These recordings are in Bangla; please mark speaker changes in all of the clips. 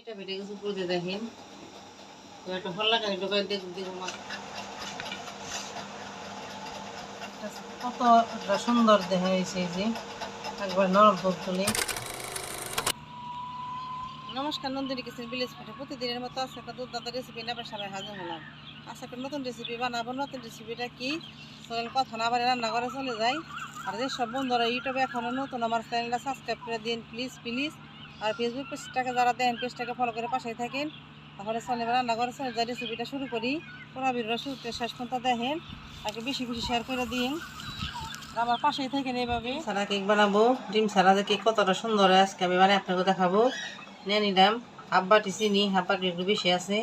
Speaker 1: এটা বেটে গেছে দেখেন। তো একটা ভালো লাগে ঢোকাই দেখ দেখো মা। কত সুন্দর দেখা হয়েছে যে। একবার নরম তুলে। নমস্কার, নন্দিনী কিচেন প্রতিদিনের মতো আজকে একটা দুর্দান্ত রেসিপি সামনে হাজির হলাম। আজকে একটা নতুন রেসিপি বানাবো। নতুন রেসিপিটা কি? চলেন, কথা না বাড়ি রান্না করে চলে যাই। আর যে সব বন্ধুরা ইউটিউবে এখনও নতুন, আমার চ্যানেলটা সাবস্ক্রাইব করে দিন প্লিজ প্লিজ আর ফেসবুক পেজটাকে যারা দেন, পেজটাকে ফলো করে পাশেই থাকেন। তাহলে চলে এবার রান্না করে চলে যাই রেসিপিটা শুরু করি, পুরো ভিডিও শুরুতে শেষ পর্যন্ত দেখেন। আর বেশি বেশি শেয়ার করে দিন। আমার পাশেই থাকেন এইভাবে। সারা কেক বানাবো। ডিম সারা কেক কতটা সুন্দর আজকে আমি মানে আপনাকে দেখাবো। নিয়ে নিলাম। হাফ বাটি চিনি, হাফ বাটি একটু বেশি আছে।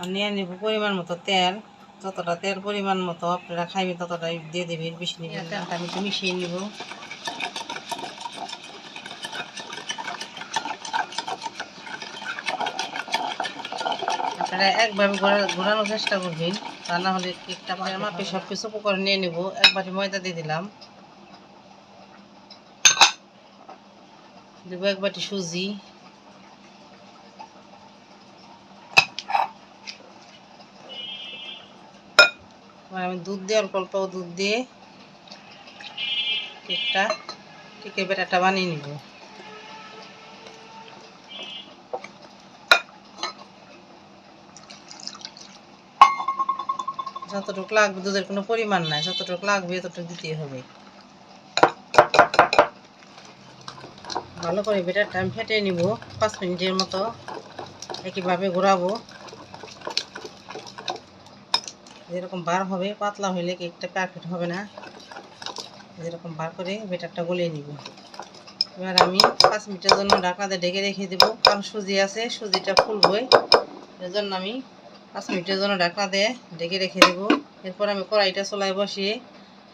Speaker 1: আর নিয়ে নিব পরিমাণ মতো তেল। যতটা তেল পরিমাণ মতো আপনারা খাইবেন ততটা দিয়ে দেবেন বেশি নেবেন তেলটা আমি একটু মিশিয়ে নিব। আপনারা একভাবে ঘোরানোর চেষ্টা করবেন তা না হলে কেকটা পায়ের মাপে সব কিছু উপকরণ নিয়ে নেব। এক বাটি ময়দা দিয়ে দিলাম। দেব এক বাটি সুজি এবার আমি দুধ দিয়ে, অল্প অল্প দুধ দিয়ে কেকটা, কেকের বেটাটা বানিয়ে নিব। যতটুকু লাগবে, দুধের কোনো পরিমাণ নাই, যতটুকু লাগবে ততটুকু দিতে হবে। ভালো করে বেটারটা আমি ফেটে নিব, পাঁচ মিনিটের মতো। একইভাবে ঘোরাবো। যেরকম বার হবে পাতলা হইলে কেকটা পারফেক্ট হবে না। যেরকম বার করে বেটারটা গলিয়ে নিব। এবার আমি পাঁচ মিনিটের জন্য ঢাকনাতে ঢেকে রেখে দেবো। কারণ সুজি আছে সুজিটা ফুলবই। এর জন্য আমি পাঁচ মিনিটের জন্য ঢাকনা দিয়ে ঢেকে রেখে দেবো। এরপর আমি কড়াইটা চলায় বসিয়ে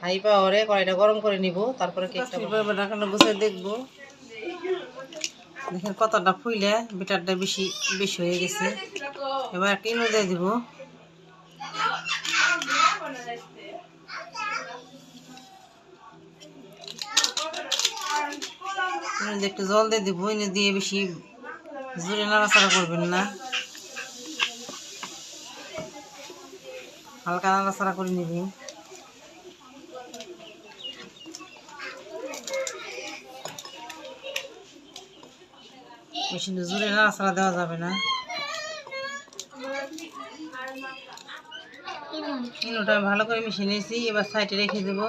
Speaker 1: হাই পাওয়ারে কড়াইটা গরম করে নিব। তারপরে কেকটা ঢাকনাটা বসে দেখব। দেখেন কতটা ফুইলে বেটারটা বেশি বেশি হয়ে গেছে। এবার একটা ইনো দিয়ে দিব। একটু জল দিয়ে দিব ইনো দিয়ে বেশি জোরে নাড়াচাড়া করবেন না। হালকা নাড়াচাড়া করে নিবেন। বেশি জোরে নাড়াচাড়া দেওয়া যাবে না। ভালো করে মিশিয়ে নিয়েছি, এবার সাইডে রেখে দেবো।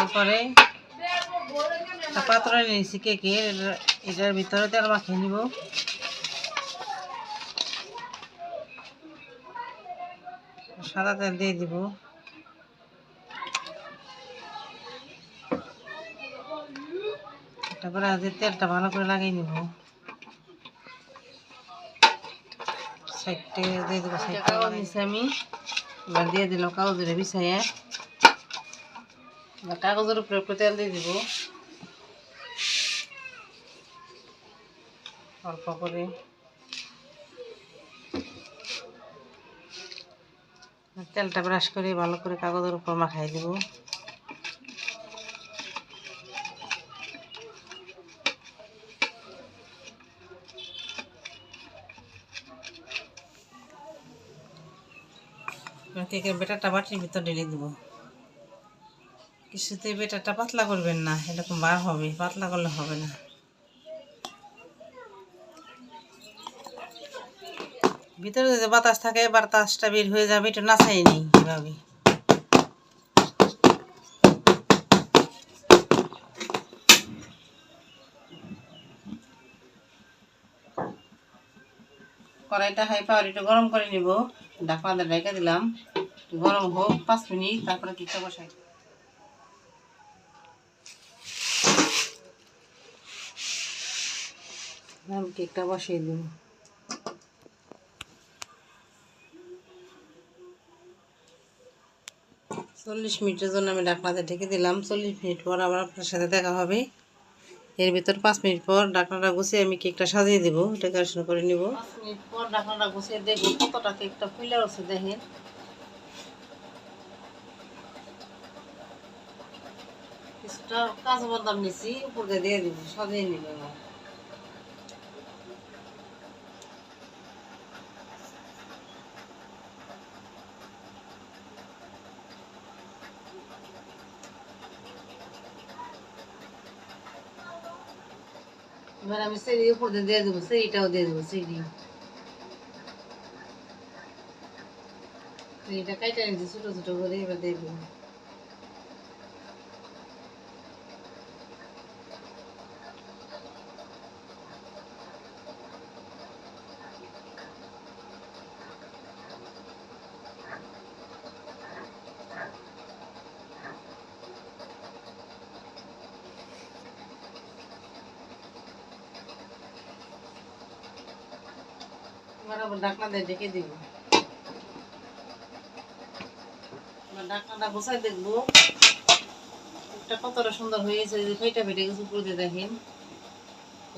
Speaker 1: এরপরে পাত্র নিয়েছি কেকের এটা- এটার ভিতরে তেল সাদা তেল দিয়ে দিব। তারপরে আজকে তেলটা ভালো করে লাগিয়ে নিব। সাইডটা দিয়ে দেবো সাইডটা আমি দিয়ে দিলাম কাগজের বিছাইয়া। কাগজের উপরে একটু তেল দিয়ে দিব। অল্প করে তেলটা ব্রাশ করে ভালো করে কাগজের উপর মাখাই দিব। কেকের বেটারটা বাটির ভিতর ঢেলে দেব। কিছুতে বেটারটা পাতলা করবেন না, এরকম বার হবে, পাতলা করলে হবে না। ভিতরে যদি বাতাস থাকে বাতাসটা বের হয়ে যাবে একটু নাচাই নেই এভাবে। কড়াইটা হাই পাওয়ার একটু গরম করে নিব। ঢাকনাতে রেখে দিলাম। গরম হোক, পাঁচ মিনিট, তারপরে কেকটা বসাই। আমি কেকটা বসিয়ে দেব। চল্লিশ মিনিটের জন্য আমি ঢাকনাতে ঢেকে দিলাম। চল্লিশ মিনিট পর আবার আপনার সাথে দেখা হবে। এর ভিতর পাঁচ মিনিট পর ঢাকনাটা গুছিয়ে আমি কেকটা সাজিয়ে দেবো, ডেকোরেশন করে নিব। মিনিট পর ঢাকনাটা গুছিয়ে দেখব কতটা কেকটা ফুলে আছে দেখেন। কিছুটা কাঁচা নিছি, উপর দিয়ে দিব, সাজিয়ে নিব এবার আমি সেই উপর দিয়ে দিয়ে দেবো, সেইটাও দিয়ে দেবো সেইটি সেইটা কাইটা নিচ্ছি ছোটো ছোটো করে এবার দিয়ে দেবো। এবার আবার ঢাকনা দিয়ে ঢেকে দিব। ঢাকনাটা বসাই দেখব। একটা কতটা সুন্দর হয়েছে যে ফেটা ফেটে গেছে, উপরে দিয়ে দেখেন।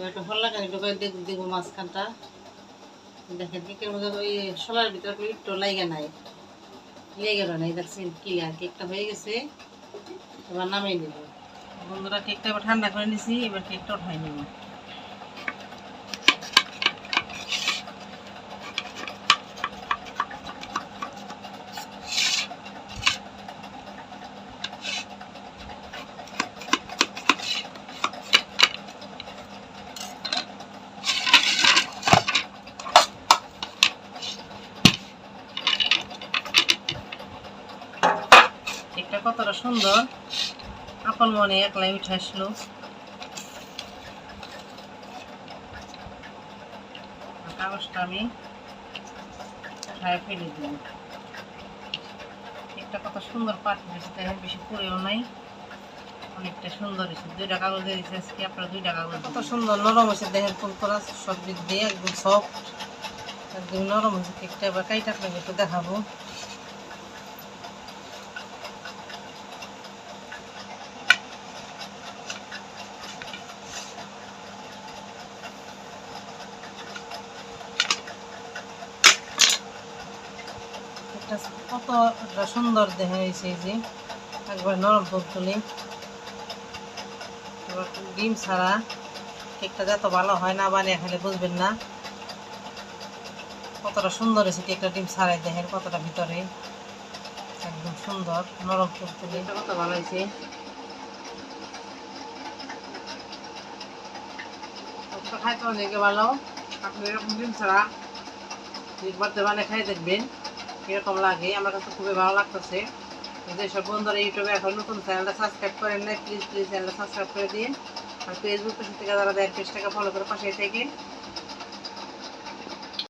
Speaker 1: একটা ভালো লাগে ঢোকাই দেখ দেখব মাঝখানটা। দেখেন কেকের মধ্যে ওই শোলার ভিতরে কোনো একটু লাইগা নাই। লেগে গেল নাই, দেখছেন? ক্লিয়ার কেকটা হয়ে গেছে। এবার নামিয়ে নেব। বন্ধুরা কেকটা এবার ঠান্ডা করে নিছি, এবার কেকটা উঠাই নেব। কতটা সুন্দর? আপন মনে একলাই উঠে আসলো। কাগজটা আমি ফেলে দিব কেকটা কত সুন্দর পাট হয়েছে বেশি পুরেও নাই। অনেকটা সুন্দর দুইটা কাগজ দুইটা কাগজ কত সুন্দর, নরম হয়েছে দিয়ে একদম নরম হয়েছে। একটু দেখাবো। একটা কত সুন্দর দেখা হয়েছে যে। একবার নরম তুলে। ডিম ছাড়া কেকটা যত ভালো হয় না বানিয়ে খেলে বুঝবেন না। কতটা সুন্দর হয়েছে কেকটা ডিম ছাড়াই দেখেন কতটা ভিতরে। একদম সুন্দর, নরম তুলে। কত ভালো হয়েছে? খাইতে অনেকে ভালো? আপনি এরকম ডিম ছাড়া একবার বানিয়ে খাই দেখবেন। কীরকম লাগে, আমার কাছে খুবই ভালো লাগতেছে। যেসব বন্ধুরা ইউটিউবে এখন নতুন চ্যানেলটা সাবস্ক্রাইব করেন না প্লিজ প্লিজ চ্যানেলটা সাবস্ক্রাইব করে দিন। আর ফেসবুক পেজ থেকে যারা দেয় পেজটাকে ফলো করে পাশে থেকে